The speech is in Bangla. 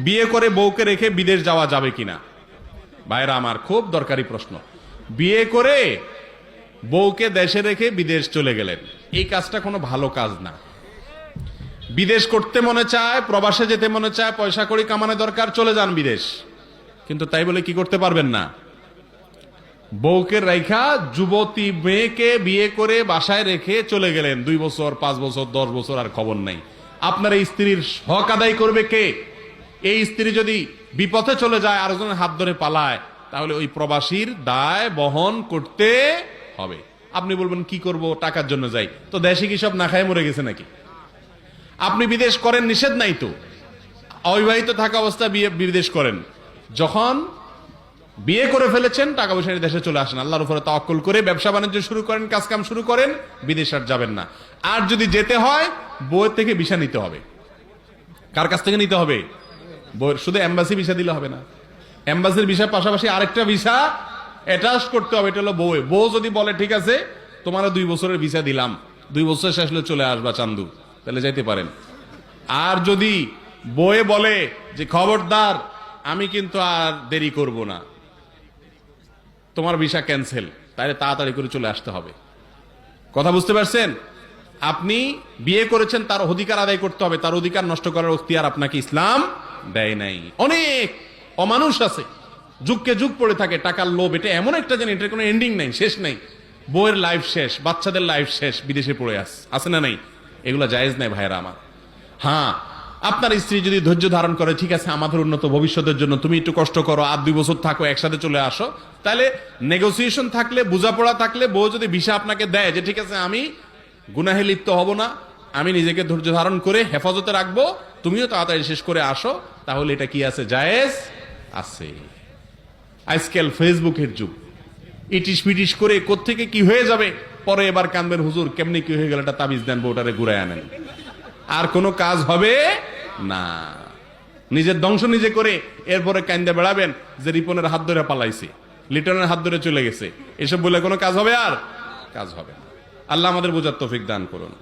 বিয়ে করে বউকে রেখে বিদেশ যাওয়া যাবে কিনা? ভাইরা, আমার খুব দরকারি প্রশ্ন। বিয়ে করে বউকে দেশে রেখে বিদেশ চলে গেলেন, এই কাজটা কোনো ভালো কাজ না। বিদেশ করতে মনে চায়, প্রবাসে যেতে মনে চায়, পয়সা কড়ি কামানো দরকার, চলে যান বিদেশ। কিন্তু তাই বলে কি করতে পারবেন না? বউকে রেখা যুবতী মেয়েকে বিয়ে করে বাসায় রেখে চলে গেলেন, দুই বছর, পাঁচ বছর, দশ বছর আর খবর নাই। আপনার এই স্ত্রীর হক আদায় করবে কে? এই স্ত্রী যদি বিপথে চলে যায় আর আরেকজনের হাত ধরে পালায়, তাহলে ওই প্রবাসীর দায় বহন করতে হবে। আপনি বলবেন, কি করব? টাকার জন্য যাই। তো দেশে কি সব না খায় মরে গেছে নাকি? আপনি বিদেশ করেন, নিষেধ নাই তো? অবিবাহিত থাকা অবস্থায় বিয়ে, বিদেশ করেন। যখন বিয়ে করে ফেলেছেন, টাকা পয়সা নিয়ে দেশে চলে আসেন। আল্লাহর উপরে তাওয়াক্কুল করে ব্যবসা বাণিজ্য শুরু করেন কাজ কাম শুরু করেন, বিদেশ আর যাবেন না। আর যদি যেতে হয়, বইয়ের থেকে ভিসা নিতে হবে। কার কাছ থেকে নিতে হবে? শুধু এম্বাসি ভিসা দিলে হবে না। এম্বাসির ভিসার পাশাপাশি আরেকটা ভিসা অ্যাটাচ করতে হবে, এটা হলো বউ বউ যদি বলে, ঠিক আছে তোমার দুই বছরের ভিসা দিলাম। দুই বছর শেষ হলে চলে আসবা চান্দু। তাহলে যাইতে পারেন। আর যদি বয়ে বলে যে, খবরদার, আমি কিন্তু আর দেরি করব না। তোমার ভিসা ক্যান্সেল, তাহলে তাড়াতাড়ি করে চলে আসতে হবে। কথা বুঝতে পারছেন? আপনি বিয়ে করেছেন, তার অধিকার আদায় করতে হবে, তার অধিকার নষ্ট করার অক্তিয়ার আপনাকে ইসলাম দেয় নাই। অনেক অমানুষ আছে, যুগকে যুগ পড়ে থাকে, টাকার লোভ, এটা এমন একটা জানি এটার কোনো এন্ডিং নাই, শেষ নাই। বউয়ের লাইফ শেষ, বাচ্চাদের লাইফ শেষ, বিদেশে পড়ে আস, আছে না নাই? এগুলা জায়েজ নাই ভাইরা আমার। হ্যাঁ আপনার স্ত্রী যদি ধৈর্য ধারণ করে, ঠিক আছে, আমাদের উন্নত ভবিষ্যতের জন্য তুমি একটু কষ্ট করো, আর দুই বছর থাকো, একসাথে চলে আসো, তাহলে নেগোসিয়েশন থাকলে, বোঝাপড়া থাকলে, বউ যদি ভিসা আপনাকে দেয় যে, ঠিক আছে, আমি গুনাহে লিপ্ত হব না আমি নিজেকে ধৈর্য ধারণ করে হেফাজতে রাখব। তুমিও তাড়াতাড়ি শেষ করে আসো। তাহলে এটা কি আছে? জায়েজ আছে। আজকাল ফেসবুকের যুগ। ইটিস পিটিস করে কোত্থেকে কি হয়ে যাবে? পরে এবার কানবেন, হুজুর, কেমনি কি হয়ে গেল? এটা তাবিজ দেন, বউটারে ঘুরায় আনেন। আর কোনো কাজ হবে না। নিজের ধ্বংস নিজে করে এরপরে কান্দে বেড়াবেন যে রিপনের হাত ধরে পালাইছে, লিটনের হাত ধরে চলে গেছে। এসব বলে কোনো কাজ হবে আর? কাজ হবে আল্লাহ আমাদের বোঝার তৌফিক দান করুন।